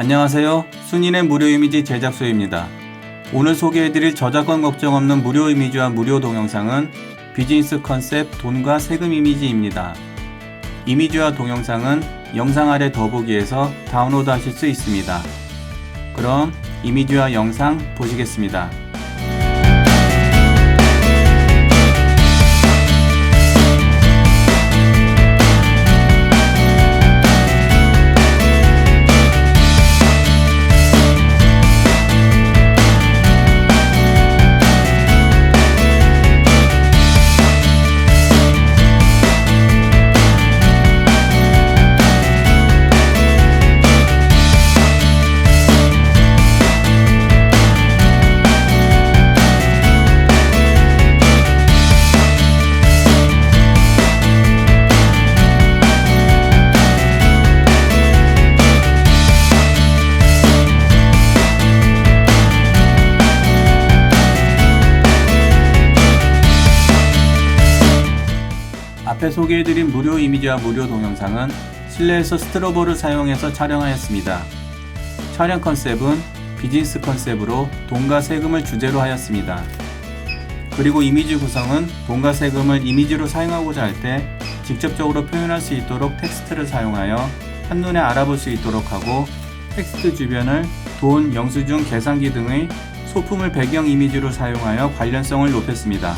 안녕하세요. 순인의 무료 이미지 제작소입니다. 오늘 소개해드릴 저작권 걱정 없는 무료 이미지와 무료 동영상은 비즈니스 컨셉 돈과 세금 이미지입니다. 이미지와 동영상은 영상 아래 더보기에서 다운로드 하실 수 있습니다. 그럼 이미지와 영상 보시겠습니다. 앞에 소개해드린 무료 이미지와 무료 동영상은 실내에서 스트로보를 사용해서 촬영하였습니다. 촬영 컨셉은 비즈니스 컨셉으로 돈과 세금을 주제로 하였습니다. 그리고 이미지 구성은 돈과 세금을 이미지로 사용하고자 할 때 직접적으로 표현할 수 있도록 텍스트를 사용하여 한눈에 알아볼 수 있도록 하고 텍스트 주변을 돈, 영수증, 계산기 등의 소품을 배경 이미지로 사용하여 관련성을 높였습니다.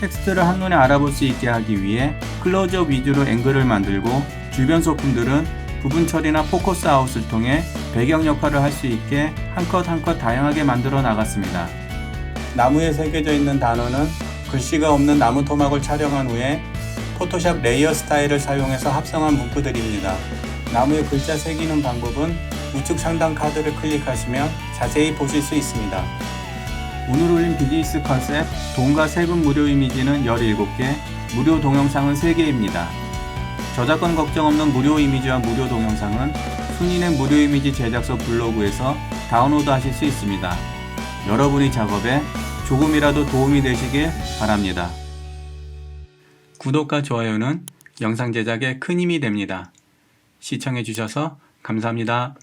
텍스트를 한눈에 알아볼 수 있게 하기 위해 클로즈업 위주로 앵글을 만들고 주변 소품들은 부분 처리나 포커스 아웃을 통해 배경 역할을 할 수 있게 한 컷 한 컷 다양하게 만들어 나갔습니다. 나무에 새겨져 있는 단어는 글씨가 없는 나무 토막을 촬영한 후에 포토샵 레이어 스타일을 사용해서 합성한 문구들입니다. 나무에 글자 새기는 방법은 우측 상단 카드를 클릭하시면 자세히 보실 수 있습니다. 오늘 비즈니스 컨셉 돈과 세금 무료 이미지는 17개, 무료 동영상은 3개입니다. 저작권 걱정 없는 무료 이미지와 무료 동영상은 순인의 무료 이미지 제작소 블로그에서 다운로드 하실 수 있습니다. 여러분의 작업에 조금이라도 도움이 되시길 바랍니다. 구독과 좋아요는 영상 제작에 큰 힘이 됩니다. 시청해주셔서 감사합니다.